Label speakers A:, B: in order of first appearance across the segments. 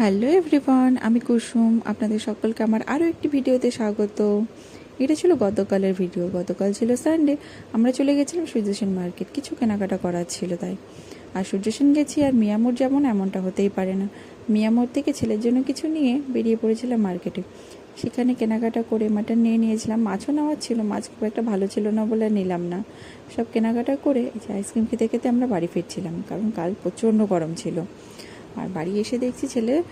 A: Hello everyone, আমি কুসুম। আপনাদের সকলকে আমার আরও একটি ভিডিওতে স্বাগত। এটা ছিল গতকালের ভিডিও। গতকাল ছিল সানডে আমরা চলে গেছিলাম সূর্যসেন মার্কেট। কিছু কেনাকাটা করার ছিল তাই। আর সূর্যসেন গেছি আর মিয়ামোর যেমন এমনটা হতেই পারে না। মিয়ামোর থেকে ছেলের জন্য কিছু নিয়ে বেরিয়ে পড়েছিলাম মার্কেটে। সেখানে কেনাকাটা করে মাটন নিয়ে নিয়েছিলাম। মাছও নেওয়ার ছিল, মাছ খুব একটা ভালো ছিল না বলে নিলাম না। সব কেনাকাটা করে আইসক্রিম খেতে খেতে আমরা বাড়ি ফিরছিলাম। কারণ কাল প্রচণ্ড গরম ছিল। আর বাড়ি এসে দেখছি ছেলে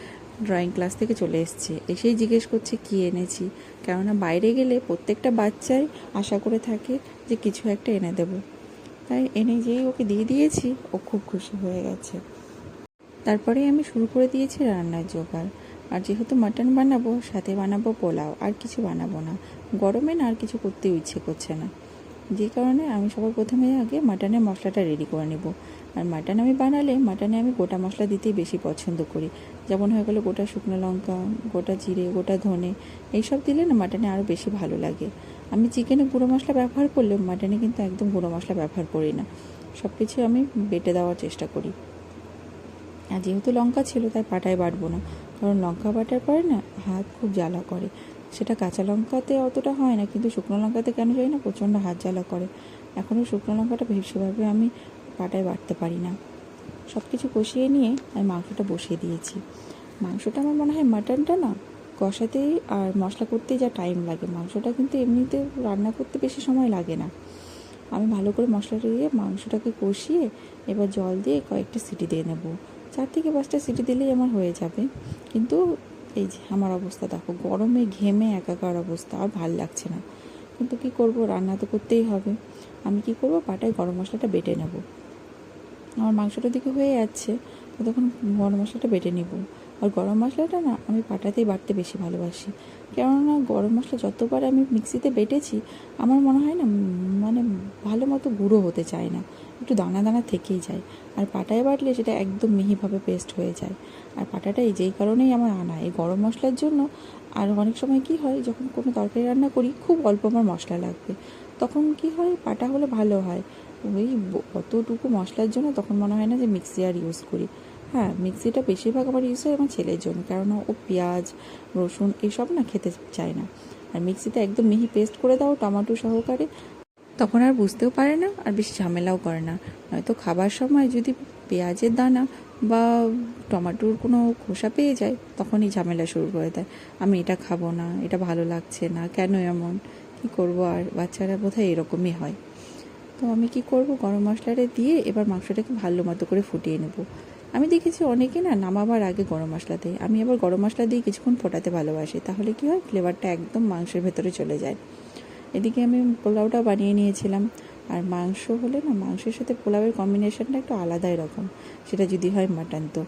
A: ড্রয়িং ক্লাস থেকে চলে এসছে। এসেই জিজ্ঞেস করছে, কি এনেছি? কেননা বাইরে গেলে প্রত্যেকটা বাচ্চাই আশা করে থাকে যে কিছু একটা এনে দেব। তাই এনে যেই ওকে দিয়ে দিয়েছি, ও খুব খুশি হয়ে গেছে। তারপরে আমি শুরু করে দিয়েছি রান্নার জোগাড়। আর যেহেতু মাটন বানাবো, সাথে বানাবো পোলাও, আর কিছু বানাবো না। গরমে না আর কিছু করতেও ইচ্ছে করছে না। যে কারণে আমি সবার প্রথমে আগে মাটনের মশলাটা রেডি করে নেব। আর মাটন আমি বানালে মাটনে আমি গোটা মশলা দিতেই বেশি পছন্দ করি। যেমন হয়ে গেলো গোটা শুকনো লঙ্কা, গোটা জিরে, গোটা ধনে, এইসব দিলে না মাটনে আরও বেশি ভালো লাগে। আমি চিকেনে গুঁড়ো মশলা ব্যবহার করলেও মাটনে কিন্তু একদম গুঁড়ো মশলা ব্যবহার করি না। সব কিছু আমি বেটে দেওয়ার চেষ্টা করি। আর যেহেতু লঙ্কা ছিল তাই পাটায় বাটবো না। কারণ লঙ্কা বাটার পরে না হাত খুব জ্বালা করে। সেটা কাঁচা লঙ্কাতে অতটা হয় না, কিন্তু শুকনো লঙ্কাতে কেন জানি না প্রচণ্ড হাত জ্বালা করে। এখনও শুকনো লঙ্কাটা সেভাবে আমি পাটায় বাটতে পারি না। সব কিছু কষিয়ে নিয়ে আমি মাংসটা বসিয়ে দিয়েছি। মাংসটা আমার মনে হয় মাটনটা না কষাতেই আর মশলা করতেই যা টাইম লাগে। মাংসটা কিন্তু এমনিতে রান্না করতে বেশি সময় লাগে না। আমি ভালো করে মশলাটা দিয়ে মাংসটাকে কষিয়ে এবার জল দিয়ে কয়েকটা সিটি দিয়ে নেব। চার থেকে পাঁচটা সিটি দিলেই আমার হয়ে যাবে। কিন্তু এই যে আমার অবস্থা, দেখো গরমে ঘেমে একাকার অবস্থা, আর ভালো লাগছে না। কিন্তু কি করব? রান্না তো করতেই হবে। আমি কি করব? পাটায় গরম মশলাটা বেটে নেব। আমার মাংসটার দিকে হয়ে যাচ্ছে, তো তখন গরম মশলাটা বেটে নিব। আর গরম মশলাটা না আমি পাটাতেই বাটতে বেশি ভালোবাসি। কেননা গরম মশলা যতবার আমি মিক্সিতে বেটেছি, আমার মনে হয় না মানে ভালো মতো গুঁড়ো হতে চায় না, একটু দানা দানা থেকেই যায়। আর পাটায় বাটলে সেটা একদম মিহিভাবে পেস্ট হয়ে যায়। আর পাটাটা এই যেই কারণেই আমার আনা। এই গরম মশলার জন্য আর অনেক সময় কি হয়, যখন কোনো তরকারি রান্না করি, খুব অল্প আমার মশলা লাগবে। তখন কি হয়? পাটা হলে ভালো হয়। ওই অতটুকু মশলার জন্য তখন মনে হয় না যে মিক্সি আর ইউজ করি। হ্যাঁ মিক্সিটা বেশিরভাগ আমার ইউজ হয় আমার ছেলের জন্য। কেননা ও পেঁয়াজ, রসুন এসব না খেতে চায় না। আর মিক্সিতে একদম মিহি পেস্ট করে দাও, টমাটো সহকারে। তখন আর বুঝতেও পারে না আর বেশি ঝামেলাও করে না। নয়তো খাবার সময় যদি পেঁয়াজের দানা বা টমাটোর কোনো খোসা পেয়ে যায়, তখনই ঝামেলা শুরু করে দেয়। আমি এটা খাব না, এটা ভালো লাগছে না, কেন এমন? কি করব? আর বাচ্চারা বোধহয় এরকমই হয়। তো আমি কি করব? গরম মশলাটা দিয়ে এবার মাংসটাকে ভালো মতো করে ফুটিয়ে নেব। আমি দেখেছি অনেকে না নামাবার আগে গরম মশলা দেয়। আমি আবার গরম মশলা দিয়ে কিছুক্ষণ ফোটাতে ভালোবাসি। তাহলে কি হয়? ফ্লেভারটা একদম মাংসের ভেতরে চলে যায়। এদিকে আমি পোলাওটা বানিয়ে নিয়েছিলাম। আর মাংস হলে না মাংসের সাথে পোলাওয়ের কম্বিনেশনটা একটু আলাদাই রকম। সেটা যদি হয় মাটন তো।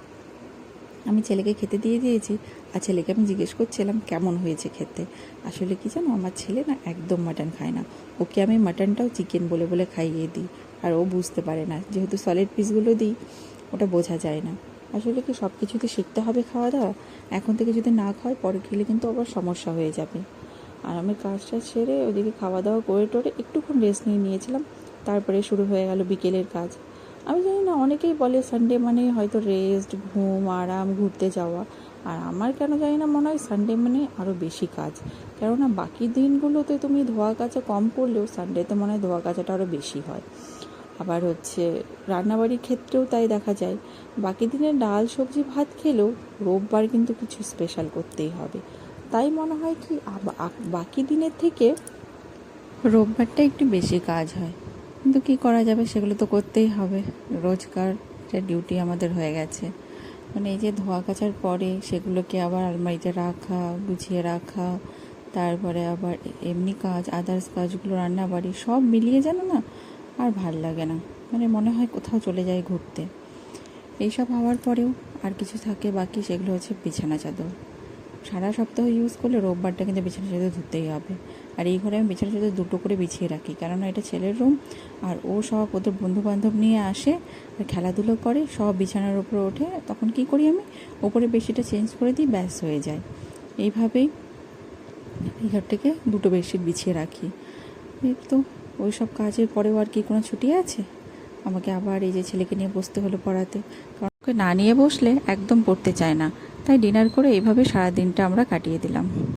A: আমি ছেলেকে খেতে দিয়ে দিয়েছি, আর ছেলেকে আমি জিজ্ঞেস করছিলাম, কেমন হয়েছে খেতে? আসলে কি জানো, আমার ছেলে না একদম মাটন খায় না। ওকে আমি মাটনটাও চিকেন বলে বলে খাইয়ে দিই, আর ও বুঝতে পারে না। যেহেতু সলিড পিসগুলো দিই, ওটা বোঝা যায় না। আসলে কি সব কিছুতে শিখতে হবে খাওয়া দাওয়া এখন থেকে যদি না খাওয়াই, পরে খেলে কিন্তু আবার সমস্যা হয়ে যাবে। আর আমি কাজটা সেরে ওদিকে খাওয়া দাওয়া করে টোরে একটুক্ষণ রেস্ট নিয়ে নিয়েছিলাম, তারপরে শুরু হয়ে গেল বিকেলের কাজ। আমি জানি না, অনেকেই বলে সানডে মানে হয়তো রেস্ট ঘুম, আরাম, ঘুরতে যাওয়া। আর আমার কেন জানি না মনে হয় সানডে মানে আরও বেশি কাজ। কেননা বাকি দিনগুলোতে তুমি ধোয়া কাচা কম করলেও সানডেতে মনে হয় ধোয়া কাচাটা আরও বেশি হয়। আবার হচ্ছে রান্নাবাড়ির ক্ষেত্রেও তাই দেখা যায়। বাকি দিনে ডাল, সবজি, ভাত খেলেও রোববার কিন্তু কিছু স্পেশাল করতেই হবে। তাই মনে হয় কি বাকি দিনের থেকে রোববারটা একটু বেশি কাজ হয়। কিন্তু কি করা যাবে সেগুলো তো করতেই হবে। রোজকার এটা ডিউটি আমাদের হয়ে গেছে। মানে এই যে ধোয়া কাচার পরে সেগুলোকে আবার আলমারিতে রাখা, গুছিয়ে রাখা, তারপরে আবার এমনি কাজ আদার্স কাজগুলো রান্না বাড়ি সব মিলিয়ে যেন না আর ভালো লাগে না। মানে মনে হয় কোথাও চলে যায় ঘুরতে। এইসব হওয়ার পরেও আর কিছু থাকে বাকি সেগুলো হচ্ছে বিছানা চাদর। সারা সপ্তাহ ইউজ করলে রোববারটা কিন্তু বিছানা চাদর ধুতেই হবে। আর এই ঘরে আমি বিছানা চাদর দুটো করে বিছিয়ে রাখি, কেননা এটা ছেলের রুম আর ও সব ওদের বন্ধু বান্ধব নিয়ে আসে, আর খেলাধুলো করে, সব বিছানার উপরে ওঠে, তখন কি করি আমি? ওপরে বেশিটা চেঞ্জ করে দিই, ব্যাস হয়ে যায়। এইভাবেই এই ঘরটাকে দুটো বেডশিট বিছিয়ে রাখি। এই তো, ওই সব কাজের পরেও আর কি কোনো ছুটি আছে? আমাকে আবার এই যে ছেলেকে নিয়ে বসতে হলো পড়াতে। কারণ ওকে না নিয়ে বসলে একদম পড়তে চায় না। তাই ডিনার করে এইভাবে সারা দিনটা আমরা কাটিয়ে দিলাম।